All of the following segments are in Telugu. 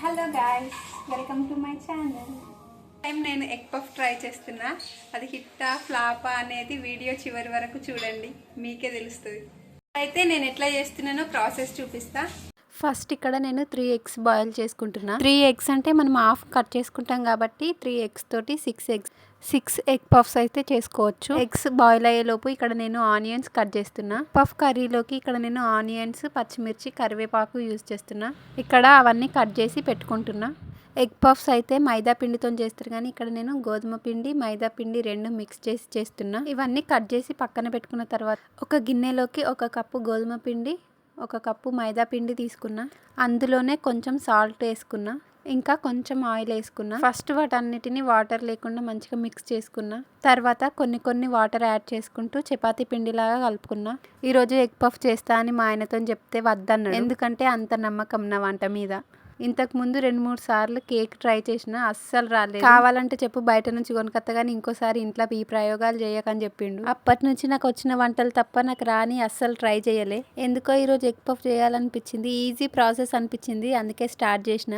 Hello guys welcome to my channel time నేను ఎగ్ పఫ్ ట్రై చేస్తున్నా. అది హిట్టా ఫ్లాపా అనేది వీడియో చివరి వరకు చూడండి. మీకే తెలుస్తుంది. అయితే నేను ఎట్లా చేస్తున్నానో ప్రాసెస్ చూపిస్తా. ఫస్ట్ ఇక్కడ నేను త్రీ ఎగ్స్ బాయిల్ చేసుకుంటున్నా. త్రీ ఎగ్స్ అంటే మనం హాఫ్ కట్ చేసుకుంటాం కాబట్టి త్రీ ఎగ్స్ తోటి six eggs six egg puffs అయితే చేసుకోవచ్చు. ఎగ్స్ బాయిల్ అయ్యేలోపు ఇక్కడ నేను ఆనియన్స్ కట్ చేస్తున్నా. పఫ్ కర్రీలోకి ఇక్కడ నేను ఆనియన్స్ పచ్చిమిర్చి కరివేపాకు యూజ్ చేస్తున్నా. ఇక్కడ అవన్నీ కట్ చేసి పెట్టుకుంటున్నా. ఎగ్ పఫ్స్ అయితే మైదా పిండితో చేస్తారు కానీ ఇక్కడ నేను గోధుమ పిండి మైదా పిండి రెండు మిక్స్ చేసి చేస్తున్నా. ఇవన్నీ కట్ చేసి పక్కన పెట్టుకున్న తర్వాత ఒక గిన్నెలోకి ఒక కప్పు గోధుమ పిండి ఒక కప్పు మైదా పిండి తీసుకున్నా. అందులోనే కొంచెం సాల్ట్ వేసుకున్నా. ఇంకా కొంచెం ఆయిల్ వేసుకున్నా. ఫస్ట్ వాటన్నిటిని వాటర్ లేకుండా మంచిగా మిక్స్ చేసుకున్నా. తర్వాత కొన్ని కొన్ని వాటర్ యాడ్ చేసుకుంటూ చపాతి పిండిలాగా కలుపుకున్నా. ఈరోజు ఎగ్ పఫ్ చేస్తా అని మా ఆయనతో చెప్తే వద్దన్నాడు. ఎందుకంటే అంత నమ్మకం నా వంట మీద. ఇంతకు ముందు రెండు మూడు సార్లు కేక్ ట్రై చేసినా అస్సలు రాలేదు. కావాలంటే చెప్పు బయట నుంచి కొనుకొత్త కానీ ఇంకోసారి ఇంట్లో ఈ ప్రయోగాలు చేయకని చెప్పిండు. అప్పటి నుంచి నాకు వచ్చిన వంటలు తప్ప నాకు రాని అస్సలు ట్రై చేయలే. ఎందుకో ఈరోజు ఎగ్ పఫ్ చేయాలనిపించింది ఈజీ ప్రాసెస్ అనిపించింది అందుకే స్టార్ట్ చేసిన.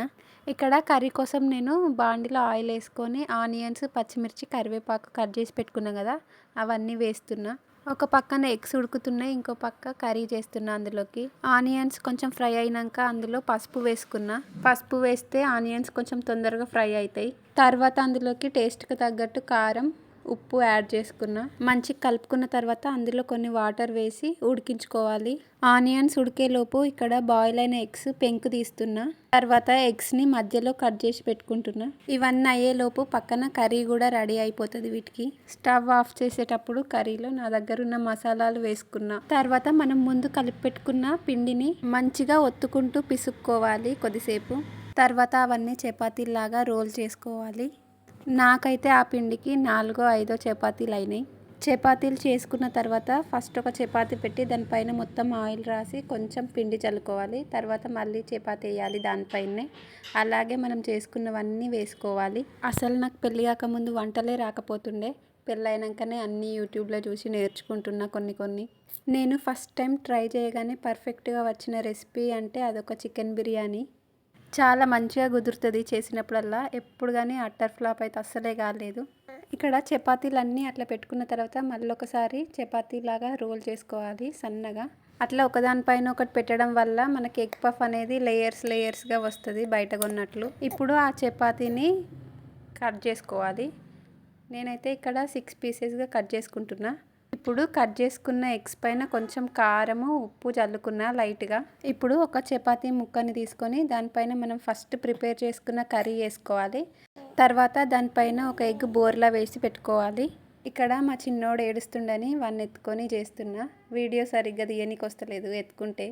ఇక్కడ కర్రీ కోసం నేను బాండిలో ఆయిల్ వేసుకొని ఆనియన్స్ పచ్చిమిర్చి కరివేపాకు కట్ చేసి పెట్టుకున్నాం కదా అవన్నీ వేస్తున్నా. ఒక పక్కన ఎగ్స్ ఉడుకుతున్నాయి ఇంకో పక్క కర్రీ చేస్తున్నా అందులోకి. ఆనియన్స్ కొంచెం ఫ్రై అయినాక అందులో పసుపు వేసుకున్నా. పసుపు వేస్తే ఆనియన్స్ కొంచెం తొందరగా ఫ్రై అవుతాయి తర్వాత అందులోకి టేస్ట్కి తగ్గట్టు కారం ఉప్పు యాడ్ చేసుకున్నా మంచి కలుపుకున్న తర్వాత అందులో కొన్ని వాటర్ వేసి ఉడికించుకోవాలి. ఆనియన్స్ ఉడికేలోపు ఇక్కడ బాయిల్ అయిన ఎగ్స్ పెంకు తీస్తున్నా తర్వాత ఎగ్స్ని మధ్యలో కట్ చేసి పెట్టుకుంటున్నా. ఇవన్నీ అయ్యేలోపు పక్కన కర్రీ కూడా రెడీ అయిపోతుంది వీటికి. స్టవ్ ఆఫ్ చేసేటప్పుడు కర్రీలో నా దగ్గర ఉన్న మసాలాలు వేసుకున్నా తర్వాత మనం ముందు కలిపి పెట్టుకున్న పిండిని మంచిగా ఒత్తుకుంటూ పిసుక్కోవాలి కొద్దిసేపు. తర్వాత అవన్నీ చపాతీలాగా రోల్ చేసుకోవాలి. నాకైతే ఆ పిండికి నాలుగో ఐదో చపాతీలు అయినాయి. చపాతీలు చేసుకున్న తర్వాత ఫస్ట్ ఒక చపాతీ పెట్టి దానిపైన మొత్తం ఆయిల్ రాసి కొంచెం పిండి చల్లుకోవాలి. తర్వాత మళ్ళీ చపాతీ వేయాలి దానిపైనే అలాగే మనం చేసుకున్నవన్నీ వేసుకోవాలి. అసలు నాకు పెళ్ళి కాకముందు వంటలే రాకపోతుండే. పెళ్ళైనాకనే అన్నీ యూట్యూబ్లో చూసి నేర్చుకుంటున్నా కొన్ని కొన్ని. నేను ఫస్ట్ టైం ట్రై చేయగానే పర్ఫెక్ట్గా వచ్చిన రెసిపీ అంటే అదొక చికెన్ బిర్యానీ. చాలా మంచిగా కుదురుతుంది చేసినప్పుడల్లా. ఎప్పుడు కానీ అట్టర్ ఫ్లాప్ అయితే అస్సలే కాలేదు. ఇక్కడ చపాతీలన్నీ అట్లా పెట్టుకున్న తర్వాత మళ్ళీ ఒకసారి చపాతీలాగా రోల్ చేసుకోవాలి సన్నగా. అట్లా ఒకదానిపైన ఒకటి పెట్టడం వల్ల మనకి ఎగ్ పఫ్ అనేది లేయర్స్ లేయర్స్గా వస్తుంది బయట కొన్నట్లు. ఇప్పుడు ఆ చపాతీని కట్ చేసుకోవాలి. నేనైతే ఇక్కడ సిక్స్ పీసెస్గా కట్ చేసుకుంటున్నా. ఇప్పుడు కట్ చేసుకున్న ఎగ్స్ పైన కొంచెం కారము ఉప్పు చల్లుకున్న లైట్గా. ఇప్పుడు ఒక చపాతీ ముక్కని తీసుకొని దానిపైన మనం ఫస్ట్ ప్రిపేర్ చేసుకున్న కర్రీ వేసుకోవాలి. తర్వాత దానిపైన ఒక ఎగ్ బోర్లా వేసి పెట్టుకోవాలి. ఇక్కడ మా చిన్నోడు ఏడుస్తుండని వాడిని ఎత్తుకొని చేస్తున్నా. వీడియో సరిగ్గా తీయనికి వస్తలేదు ఎత్తుకుంటే.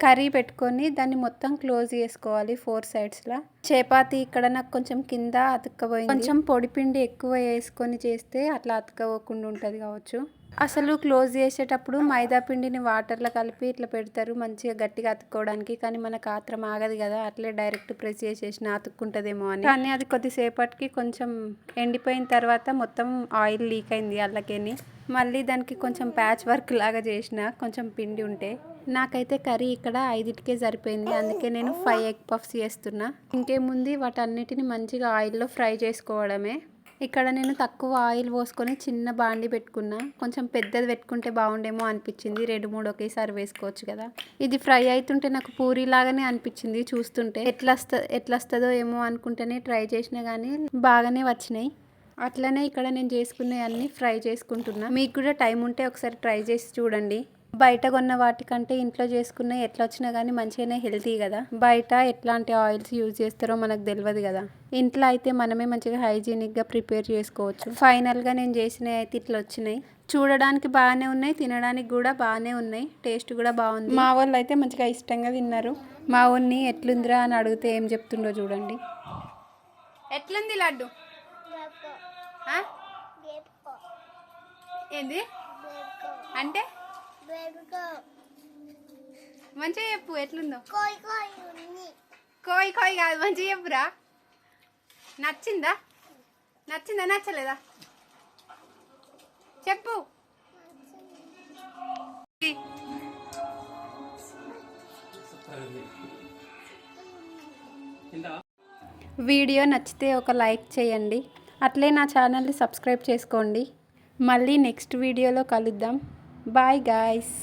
కర్రీ పెట్టుకొని దాన్ని మొత్తం క్లోజ్ చేసుకోవాలి ఫోర్ సైడ్స్లా. చపాతి ఇక్కడ నాకు కొంచెం కింద అతుక్కపోయింది. కొంచెం పొడిపిండి ఎక్కువ వేసుకొని చేస్తే అట్లా అతుక్కోకుండా ఉంటుంది కావచ్చు. అసలు క్లోజ్ చేసేటప్పుడు మైదా పిండిని వాటర్లో కలిపి ఇట్లా పెడతారు మంచిగా గట్టిగా అతుక్కోవడానికి. కానీ మనకు ఆత్రం ఆగదు కదా అట్లే డైరెక్ట్ ప్రెస్ చేసేసిన అతుక్కుంటుందేమో అని. కానీ అది కొద్దిసేపటికి కొంచెం ఎండిపోయిన తర్వాత మొత్తం ఆయిల్ లీక్ అయింది అల్లకేని. మళ్ళీ దానికి కొంచెం ప్యాచ్ వర్క్ లాగా చేసిన కొంచెం పిండి ఉంటే. నాకైతే కర్రీ ఇక్కడ ఐదింటికే సరిపోయింది. అందుకే నేను ఫైవ్ ఎగ్ పఫ్స్ చేస్తున్నా. ఇంకేముంది? వాటన్నిటిని మంచిగా ఆయిల్లో ఫ్రై చేసుకోవడమే. ఇక్కడ నేను తక్కువ ఆయిల్ పోసుకొని చిన్న బాండి పెట్టుకున్నా. కొంచెం పెద్దది పెట్టుకుంటే బాగుండేమో అనిపించింది. రెండు మూడు ఒకేసారి వేసుకోవచ్చు కదా. ఇది ఫ్రై అవుతుంటే నాకు పూరి లాగానే అనిపించింది చూస్తుంటే. ఎట్లా వస్త ఎట్లా వస్తుందో ఏమో అనుకుంటేనే ట్రై చేసినా కానీ బాగానే వచ్చినాయి. అట్లనే ఇక్కడ నేను చేసుకునే అన్నీ ఫ్రై చేసుకుంటున్నా. మీకు కూడా టైం ఉంటే ఒకసారి ట్రై చేసి చూడండి. బయట కొన్న వాటికంటే ఇంట్లో చేసుకున్న ఎట్లా వచ్చినా కానీ మంచిగానే హెల్తీ కదా. బయట ఎట్లాంటి ఆయిల్స్ యూజ్ చేస్తారో మనకు తెలియదు కదా. ఇంట్లో అయితే మనమే మంచిగా హైజీనిక్గా ప్రిపేర్ చేసుకోవచ్చు. ఫైనల్గా నేను చేసినవి అయితే ఇట్లా వచ్చినాయి చూడడానికి బాగానే ఉన్నాయి తినడానికి కూడా బాగానే ఉన్నాయి. టేస్ట్ కూడా బాగుంది. మా వాళ్ళు అయితే మంచిగా ఇష్టంగా తిన్నారు. మా ఊరిని ఎట్లుందిరా అని అడిగితే ఏం చెప్తుండో చూడండి. ఎట్లుంది లడ్డు? ఏంది? అంటే? మంచిగా చెప్పు ఎట్లుందో? కోయి కోయి కాదు మంచిగా చెప్పురా. నచ్చిందా? నచ్చిందా నచ్చలేదా? చెప్పు. వీడియో నచ్చితే ఒక లైక్ చేయండి. అట్లే నా ఛానల్ని సబ్స్క్రైబ్ చేసుకోండి. మళ్ళీ నెక్స్ట్ వీడియోలో కలుద్దాం. Bye guys